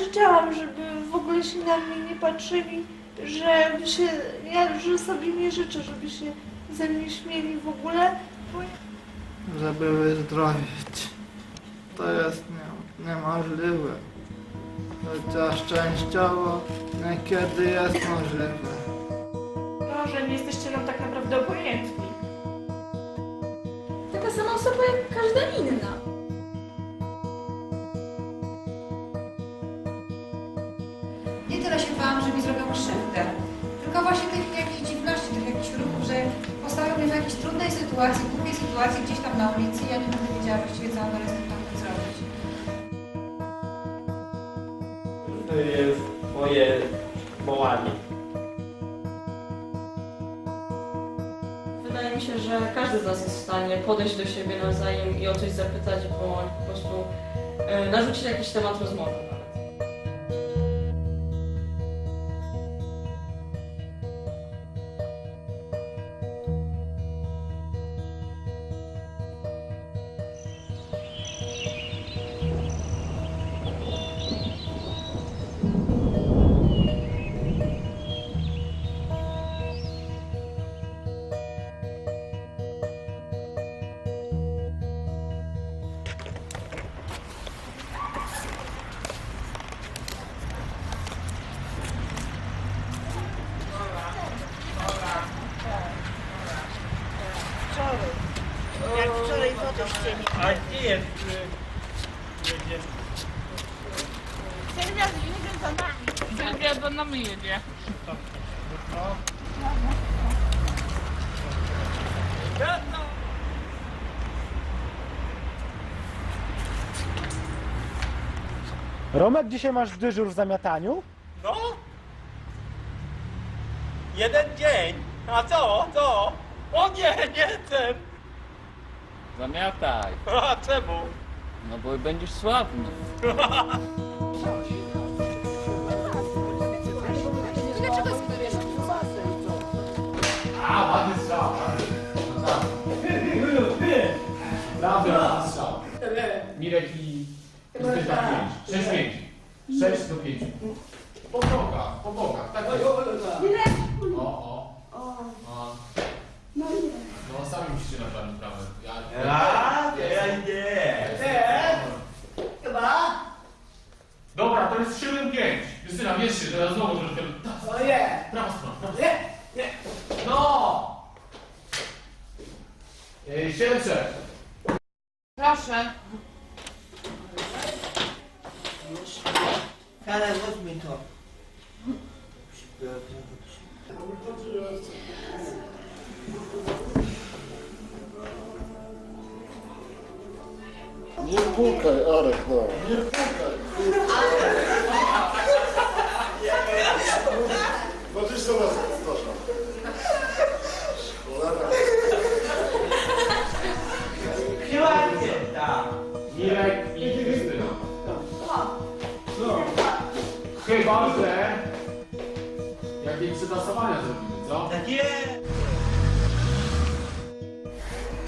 krzyczałam, żeby w ogóle się na mnie nie patrzyli, że się, ja że sobie nie życzę, żeby się ze mnie śmieli w ogóle. Bo żeby wyzdrowieć. To jest nie, niemożliwe. Chociaż częściowo niekiedy jest możliwe. Może nie jesteście nam tak naprawdę obojętni. Taka sama osoba jak każda inna. Bałam, że mi zrobią krzywdę, tylko właśnie tych jakichś dziwności, tych jakichś ruchów, że postawią mnie w jakiejś trudnej sytuacji, głupiej sytuacji gdzieś tam na ulicy i ja nie będę wiedziała właściwie co mam teraz z tym zrobić. To jest moje wołanie. Wydaje mi się, że każdy z nas jest w stanie podejść do siebie nawzajem i o coś zapytać, bądź po prostu e, narzucić jakiś temat rozmowy jak wczoraj wodę chcieli. A gdzie jest? y, jedzie? Sylwia za nami jedzie. Romek, dzisiaj masz dyżur w zamiataniu? No? Jeden dzień. A co? Co? O nie, nie chcę. Zamiataj, A czemu? no bo będziesz sławny. teraz znowu troszkę. O nie! Prawa strona. prawa. Nie, nie. No! 7 6. Proszę. Karol, weź to. Nie pukaj, Arek, no. Nie pukaj. Patrzysz co nas Stosza. Cholera. Ładnie, tak. Mirek i Justyna. Chyba, że jakieś przetasowania zrobimy, co? Tak jest.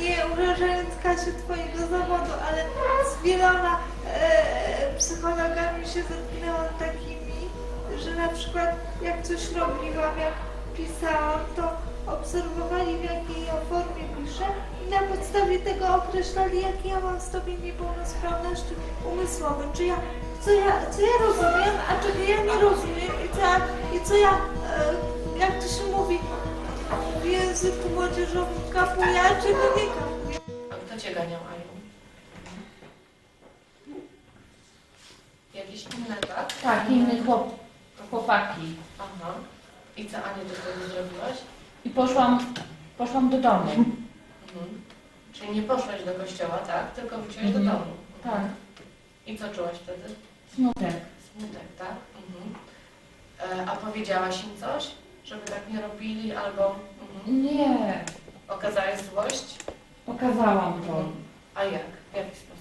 nie urażając Kasiu Twojego zawodu, ale z wieloma e, psychologami się zetknęłam takimi, że na przykład jak coś robiłam, jak pisałam, to obserwowali w jakiej ja formie piszę i na podstawie tego określali, jakie ja mam stopień niepełnosprawności umysłowej, czy ja, co ja, co ja rozumiem, a czego ja nie rozumiem i co ja, i co ja e, jak to się mówi, w języku młodzieżowym kapuję, a czego nie kapuję. A kto cię ganiał, Aju? Jakieś inne, tak? Tak, inny chłop, chłopaki. Aha. I co, Aniu, ty wtedy zrobiłaś? I poszłam, poszłam do domu. Mhm. Czyli nie poszłaś do kościoła, tak? Tylko wróciłaś do Mhm. domu. Tak, I co czułaś wtedy? smutek. Smutek, tak? Mhm. E, a powiedziałaś im coś? Żeby tak nie robili, albo mhm. Nie, okazałaś złość? pokazałam to. A jak? W jaki sposób?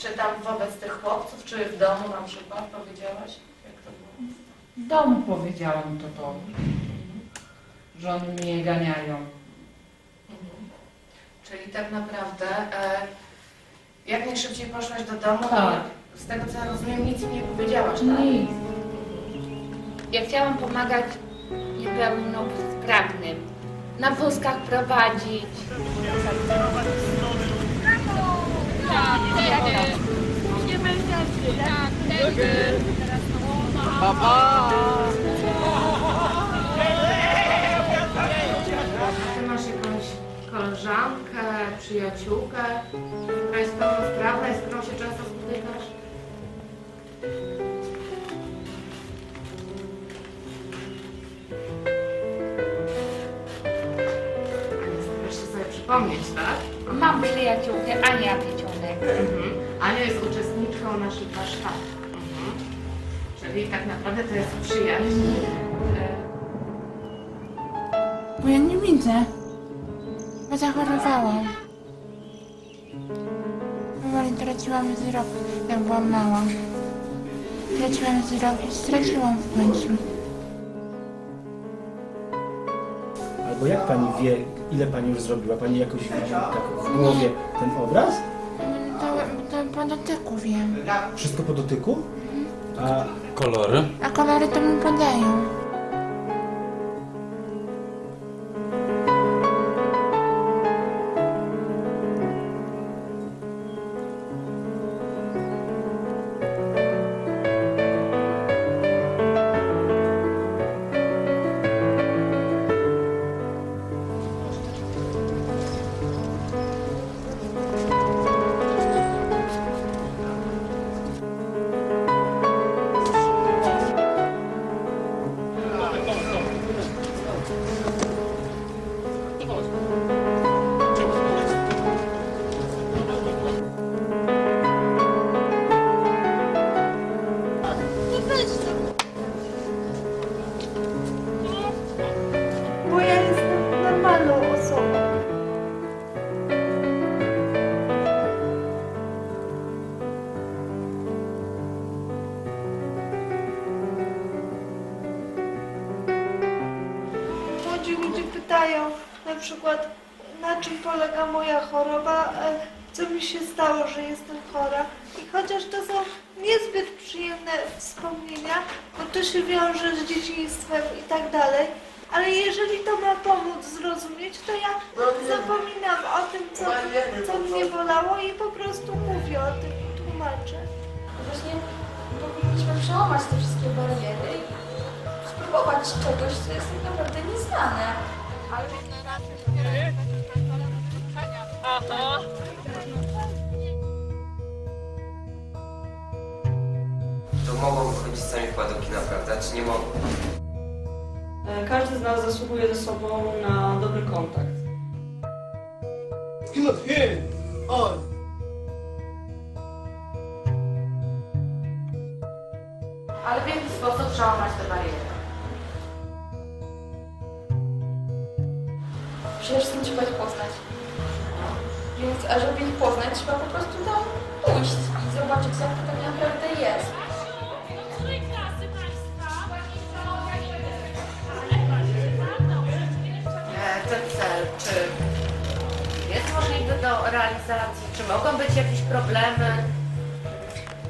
Czy tam wobec tych chłopców, czy w domu na przykład powiedziałaś? Jak to było? W domu powiedziałam to to, że oni mnie ganiają. Mhm. Czyli tak naprawdę e, jak najszybciej poszłaś do domu Tak. i z tego co ja rozumiem, nic mi nie powiedziałaś, tak? Nic. Ja chciałam pomagać niepełnosprawnym. Na wózkach prowadzić. Ty masz jakąś koleżankę, przyjaciółkę, która jest pełnosprawna i z którą się często spotykasz? Starasz sobie przypomnieć, tak? Mam przyjaciółkę Ania Pieciunek. Mhm. Ania jest uczestniczką naszych warsztatów. Mhm. Czyli tak naprawdę to jest przyjaźń. Bo ja nie widzę. Bo zachorowałam. Powoli traciłam wzrok, jak byłam mała. Traciłam wzrok i straciłam w końcu. Albo jak pani wie, ile pani już zrobiła? Pani jakoś widzi tak w głowie ten obraz? Dotyku wiem. Wszystko po dotyku? A Kolory? A kolory to mi podają. Przykład, na czym polega moja choroba, e, co mi się stało, że jestem chora. I chociaż to są niezbyt przyjemne wspomnienia, bo to się wiąże z dzieciństwem i tak dalej, ale jeżeli to ma pomóc zrozumieć, to ja zapominam o tym, co, co mnie bolało i po prostu mówię o tym i tłumaczę. Właśnie powinniśmy przełamać te wszystkie bariery i spróbować czegoś, co jest tak naprawdę nieznane. Ale To mogą wychodzić sami chyba do kina, prawda? Czy nie mogą? E, Każdy z nas zasługuje ze sobą na dobry kontakt. Ale w jaki sposób przełamać te bariery? Trzeba ich poznać. Więc, a żeby ich poznać, trzeba po prostu tam pójść i zobaczyć, jak to tak naprawdę jest. E, Ten cel, czy jest możliwy do realizacji? Czy mogą być jakieś problemy?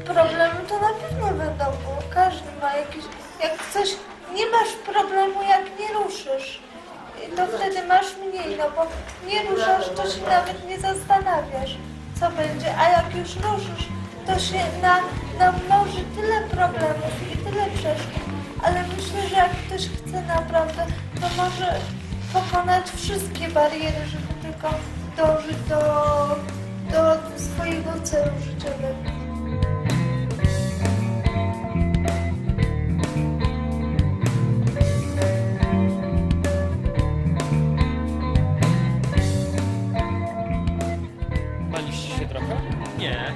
Problemy to na pewno będą, bo każdy ma jakiś... Jak coś... Nie masz problemu, jak nie ruszysz. To wtedy masz mniej, no bo nie ruszasz, to się nawet nie zastanawiasz, co będzie. A jak już ruszysz, to się na, namnoży tyle problemów i tyle przeszkód. Ale myślę, że jak ktoś chce naprawdę, to może pokonać wszystkie bariery, żeby tylko dążyć do, do swojego celu życiowego. Trochę? Nie.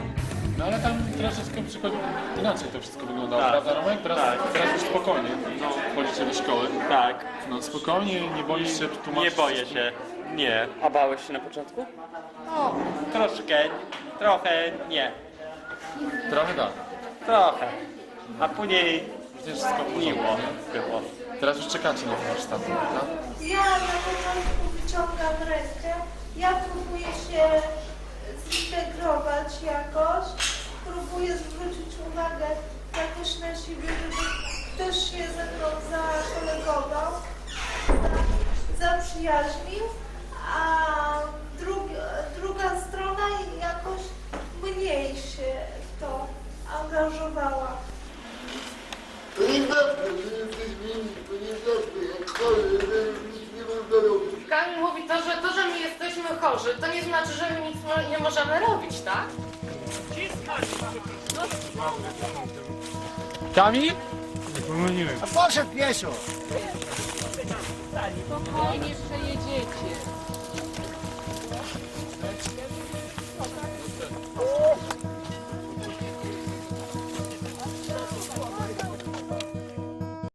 No ale tam troszeczkę przychodzi... inaczej to wszystko wyglądało, Tak. prawda Romek? Teraz, Tak. teraz już spokojnie No. chodzicie do szkoły. Tak. No spokojnie, nie boisz się tłumaczyć. Nie boję się. Nie. A bałeś się na początku? No, troszkę. Trochę nie. Trochę tak. Trochę. A później Przecież wszystko miło miło. było. Teraz już czekacie na ten warsztat, prawda? Ja na początku wyciągam rękę, ja próbuję się zintegrować jakoś, próbuję zwrócić uwagę jakoś na siebie, żeby też się ze mną zakolegował, za- zaprzyjaźnił, a drugi, druga strona jakoś mniej się w to angażowała. To nie znaczy, że jesteś winni, to nie znaczy, jak chory, że już nic nie można robić. Kamil mówi to, że to, że my chorzy, to nie znaczy, że my nic mo- nie możemy robić, tak? Kamil? A poszedł pieszo! Spokojnie przejedziecie.